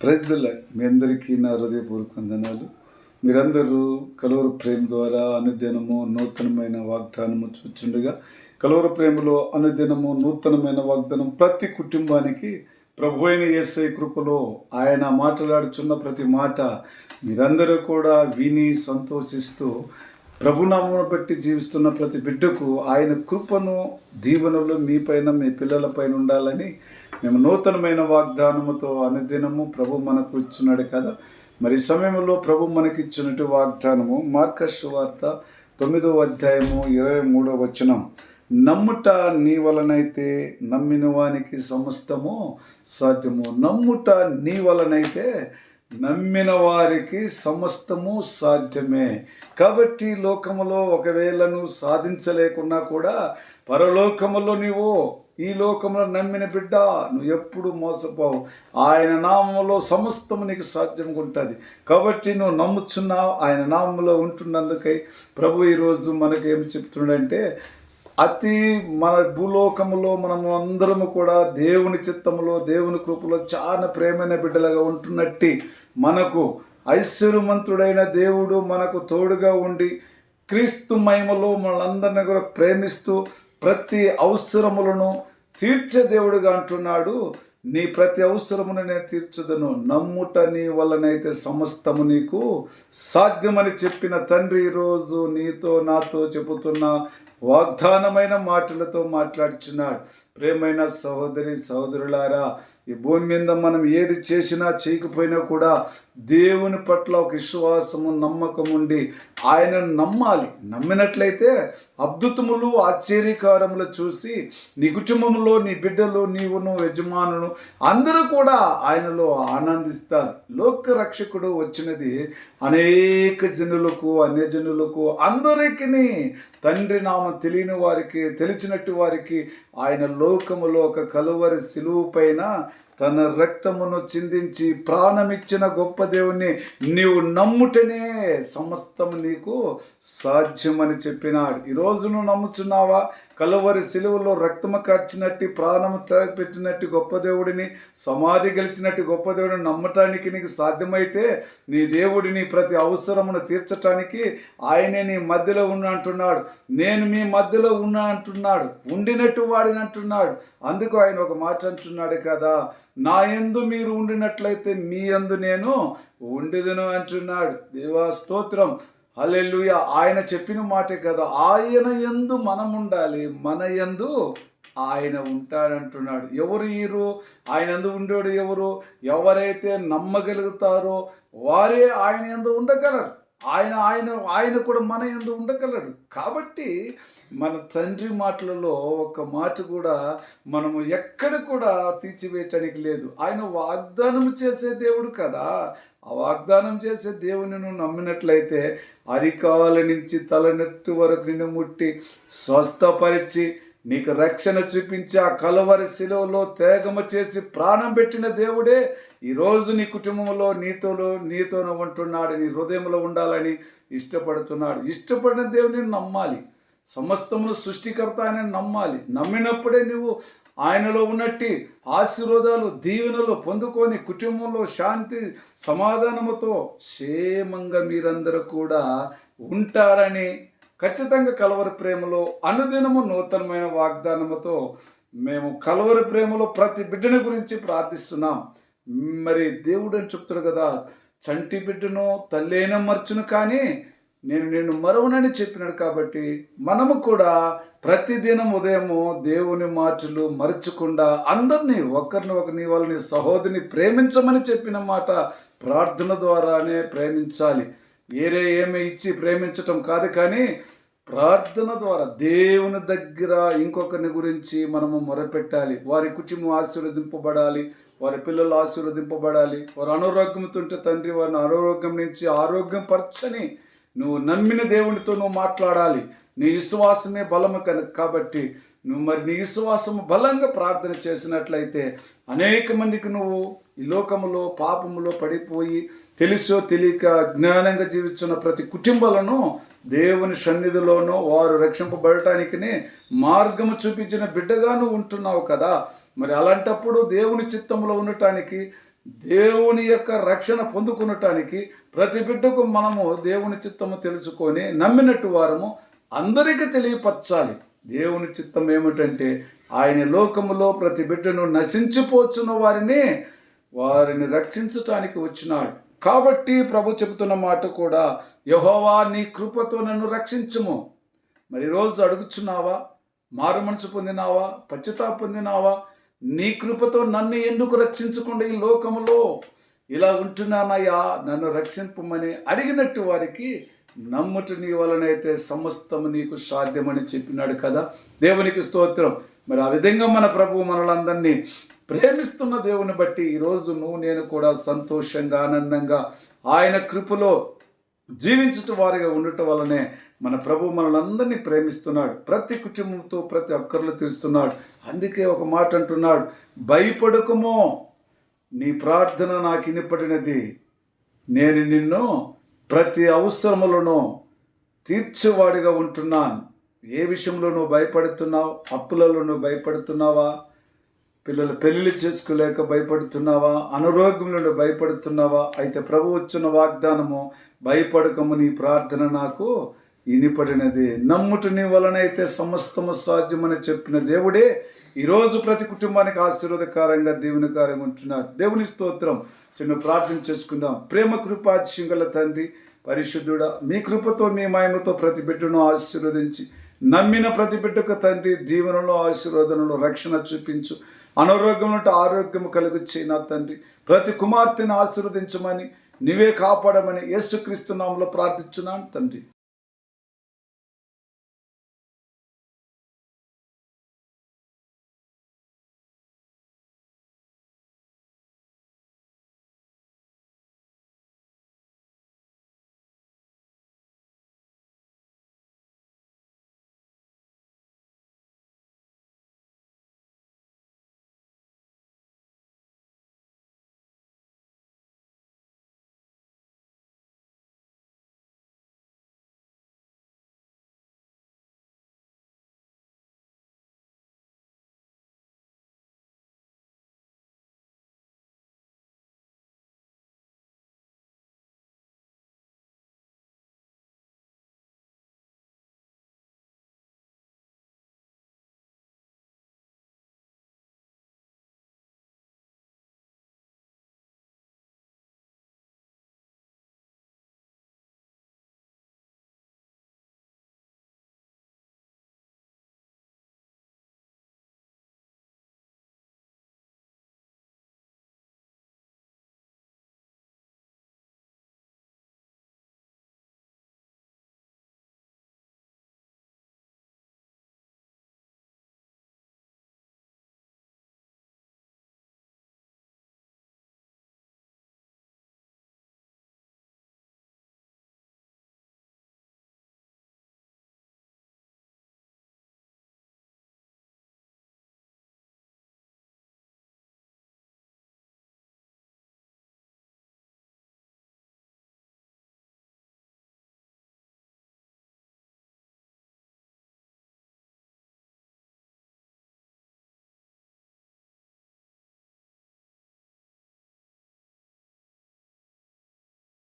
ప్రజల మీ అందరికీ నా హృదయపూర్వక వందనాలు. మీరందరూ కలవర ప్రేమ ద్వారా అనుదినము నూతనమైన వాగ్దానము చూచుండగా కలవర ప్రేమలో అనుదినము నూతనమైన వాగ్దానం ప్రతి కుటుంబానికి ప్రభు అయిన యేసై కృపలో ఆయన మాట్లాడుచున్న ప్రతి మాట మీరందరూ కూడా విని సంతోషిస్తూ ప్రభునామను బట్టి జీవిస్తున్న ప్రతి బిడ్డకు ఆయన కృపను దీవెనలు మీపైన మీ పిల్లలపైన ఉండాలని మేము నూతనమైన వాగ్దానముతో అనుదినము ప్రభు మనకు ఇచ్చున్నాడు కదా. మరి సమయంలో ప్రభు మనకి ఇచ్చినట్టు వాగ్దానము మార్కస్ వార్త తొమ్మిదవ అధ్యాయము ఇరవై మూడో వచనం. నమ్ముట నీ వలనైతే నమ్మిన వానికి సమస్తము సాధ్యము. నమ్ముట నీ వలనైతే నమ్మిన వారికి సమస్తము సాధ్యమే. కాబట్టి లోకములో ఒకవేళ నువ్వు సాధించలేకున్నా కూడా పరలోకములో నీవు ఈ లోకంలో నమ్మిన బిడ్డ నువ్వు ఎప్పుడు మోసపోవు. ఆయన నామంలో సమస్తము నీకు సాధ్యంగా ఉంటుంది కాబట్టి నువ్వు నమ్ముచున్నావు ఆయన నామంలో ఉంటున్నందుకై ప్రభు ఈరోజు మనకు ఏం చెప్తున్నాడంటే అతి మన భూలోకములో మనము అందరము కూడా దేవుని చిత్తములో దేవుని కృపలో చాలా ప్రేమైన బిడ్డలుగా ఉంటున్నట్టి మనకు ఐశ్వర్యవంతుడైన దేవుడు మనకు తోడుగా ఉండి క్రీస్తు మహిమలో మనందరిని కూడా ప్రేమిస్తూ ప్రతి అవసరములను తీర్చే దేవుడుగా అంటున్నాడు. నీ ప్రతి అవసరమును నేను తీర్చుదను. నమ్ముట నీ వలనైతే సమస్తము నీకు సాధ్యమని చెప్పిన తండ్రి ఈరోజు నీతో నాతో చెబుతున్న వాగ్దానమైన మాటలతో మాట్లాడుచున్నాడు. ప్రేమైన సహోదరి సహోదరులారా ఈ భూమి మీద మనం ఏది చేసినా చేయకపోయినా కూడా దేవుని పట్ల ఒక విశ్వాసము నమ్మకం ఉండి ఆయనను నమ్మాలి. నమ్మినట్లయితే అద్భుతములు ఆశ్చర్యకారములు చూసి నీ కుటుంబంలో నీ బిడ్డలు నీవును యజమానులు అందరూ కూడా ఆయనలో ఆనందిస్తారు. లోక రక్షకుడు వచ్చినది అనేక జనులకు అన్యజనులకు అందరికీ తండ్రి నామ తెలియని వారికి తెలిసినట్టు వారికి ఆయన లోకములో ఒక కలువరి సిలువు పైన తన రక్తమును చిందించి ప్రాణమిచ్చిన గొప్ప దేవుణ్ణి నీవు నమ్ముటనే సమస్తం నీకు సాధ్యమని చెప్పినాడు. ఈరోజు నువ్వు నమ్ముచున్నావా? కలువరి సిలువలో రక్తము కార్చినట్టు ప్రాణము పెట్టినట్టు గొప్ప దేవుడిని సమాధి గెలిచినట్టు గొప్ప దేవుడిని నమ్మటానికి నీకు సాధ్యమైతే నీ దేవుడిని ప్రతి అవసరమును తీర్చటానికి ఆయనే నీ మధ్యలో ఉన్న అంటున్నాడు. నేను మీ మధ్యలో ఉన్నా అంటున్నాడు. ఉండినట్టు వాడిని అంటున్నాడు. అందుకు ఆయన ఒక మాట అంటున్నాడు కదా నా యందు మీరు ఉండినట్లయితే మీ యందు నేను ఉండిదను అంటున్నాడు. దేవా స్తోత్రం. హల్లెలూయ. ఆయన చెప్పిన మాటే కదా ఆయన యందు మనం ఉండాలి మన యందు ఆయన ఉంటాడంటున్నాడు. ఎవరు ఈరు? ఆయన ఎందు ఉండేవాడు ఎవరు? ఎవరైతే నమ్మగలుగుతారో వారే ఆయన ఎందు ఉండగలరు. ఆయన ఆయన ఆయన కూడా మన ఎందు ఉండగలడు. కాబట్టి మన తండ్రి మాటలలో ఒక మాట కూడా మనము ఎక్కడ కూడా తీర్చివేయటానికి లేదు. ఆయన వాగ్దానం చేసే దేవుడు కదా. ఆ వాగ్దానం చేసే దేవుని నువ్వు నమ్మినట్లయితే అరికాల నుంచి తలనెత్తి వరకు నిన్ను ముట్టి స్వస్థపరిచి నీకు రక్షణ చూపించి ఆ కలవరి శిలువలో తేగమ చేసి ప్రాణం పెట్టిన దేవుడే ఈరోజు నీ కుటుంబంలో నీతోలో నీతోనూ ఉంటున్నాడు నీ హృదయంలో ఉండాలని ఇష్టపడుతున్నాడు. ఇష్టపడిన దేవుని నమ్మాలి. సమస్తమును సృష్టికర్త అని నమ్మాలి. నమ్మినప్పుడే నువ్వు ఆయనలో ఉన్నట్టి ఆశీర్వాదాలు దీవెనలు పొందుకొని కుటుంబంలో శాంతి సమాధానముతో క్షేమంగా మీరందరూ కూడా ఉంటారని ఖచ్చితంగా కలవరి ప్రేమలో అనుదినము నూతనమైన వాగ్దానముతో మేము కలవరి ప్రేమలో ప్రతి బిడ్డని గురించి ప్రార్థిస్తున్నాం. మరి దేవుడు అని చెప్తాడు కదా చంటి బిడ్డను తల్లైన మర్చును కానీ నేను నేను మరవనని చెప్పినాడు కాబట్టి మనము కూడా ప్రతిదినం ఉదయము దేవుని మాటలు మరచకుండా అందరినీ ఒకరిని ఒకరిని వాళ్ళని సహోదరిని ప్రేమించమని చెప్పిన మాట ప్రార్థన ద్వారానే ప్రేమించాలి. ఏరే ఏమి ఇచ్చి ప్రేమించటం కాదు కానీ ప్రార్థన ద్వారా దేవుని దగ్గర ఇంకొకరిని గురించి మనము మొరపెట్టాలి. వారి కుటుంబం ఆశీర్వదింపబడాలి. వారి పిల్లలు ఆశీర్వదింపబడాలి. వారు అనారోగ్యంతో ఉంటే తండ్రి వారిని అనారోగ్యం నుంచి ఆరోగ్యం పరచని నువ్వు నమ్మిన దేవునితో నువ్వు మాట్లాడాలి. నీ విశ్వాసమే బలము కనుక కాబట్టి నువ్వు మరి నీ విశ్వాసము బలంగా ప్రార్థన చేసినట్లయితే అనేక మందికి నువ్వు ఈ లోకములో పాపములో పడిపోయి తెలుసో తెలియక జ్ఞానంగా జీవిస్తున్న ప్రతి కుటుంబాలను దేవుని సన్నిధిలోనూ వారు రక్షింపబడటానికినే మార్గము చూపించిన బిడ్డగాను ఉంటున్నావు కదా. మరి అలాంటప్పుడు దేవుని చిత్తంలో ఉండటానికి దేవుని యొక్క రక్షణ పొందుకునటానికి ప్రతి బిడ్డకు మనము దేవుని చిత్తము తెలుసుకొని నమ్మినట్టు వారము అందరికీ తెలియపరచాలి. దేవుని చిత్తం ఏమిటంటే ఆయన లోకములో ప్రతి బిడ్డను నశించిపోచున్న వారిని వారిని రక్షించటానికి వచ్చినాడు. కాబట్టి ప్రభు చెబుతున్న మాట కూడా యహోవా నీ కృపతో నన్ను రక్షించుము. మరి రోజు అడుగుచున్నావా? మారు మనసు పొందినావా? పచ్చితా పొందినావా? నీ కృపతో నన్ను ఎందుకు రక్షించకుండా ఈ లోకములో ఇలా ఉంటున్నానయ్యా? నన్ను రక్షింపమని అడిగినట్టు వారికి నమ్ముట నీ వలనైతే సమస్తము నీకు సాధ్యమని చెప్పినాడు కదా. దేవునికి స్తోత్రం. మరి ఆ విధంగా మన ప్రభు మనలందరినీ ప్రేమిస్తున్న దేవుని బట్టి ఈరోజు నువ్వు నేను కూడా సంతోషంగా ఆనందంగా ఆయన కృపలో జీవించట వారిగా ఉండటం వల్లనే మన ప్రభు మనలందరినీ ప్రేమిస్తున్నాడు. ప్రతి కుటుంబంతో ప్రతి ఒక్కరిలో తీరుస్తున్నాడు అందుకే ఒక మాట అంటున్నాడు భయపడకమో నీ ప్రార్థన నాకు ఇనిపడినది. నేను నిన్ను ప్రతి అవసరములను తీర్చేవాడిగా ఉంటున్నాను. ఏ విషయంలో నువ్వు భయపడుతున్నావు? అప్పులలో నువ్వు భయపడుతున్నావా? పిల్లలు పెళ్ళిళ్ళు చేసుకోలేక భయపడుతున్నావా? అనారోగ్యంలో భయపడుతున్నావా? అయితే ప్రభు వచ్చిన వాగ్దానము భయపడకము నీ ప్రార్థన నాకు ఇనిపడినది. నమ్ముట నీ వలనైతే సమస్తము సాధ్యమని చెప్పిన దేవుడే ఈరోజు ప్రతి కుటుంబానికి ఆశీర్వాదకరంగా దేవుని కార్యం ఉంటున్నాడు. దేవుని స్తోత్రం. చిన్న ప్రార్థన చేసుకుందాం. ప్రేమ కృపాశింగల తండ్రి పరిశుద్ధుడ మీ కృపతో మీ మాయమతో ప్రతి బిడ్డను ఆశీర్వదించి నమ్మిన ప్రతి బిడ్డకు తండ్రి జీవనంలో ఆశీర్వాదంలో రక్షణ చూపించు. అనారోగ్యం నుండి ఆరోగ్యం కలుగు నా తండ్రి. ప్రతి కుమార్తెను ఆశీర్వదించమని నీవే కాపాడమని యేసుక్రీస్తు నామంలో ప్రార్థించున్నాను తండ్రి.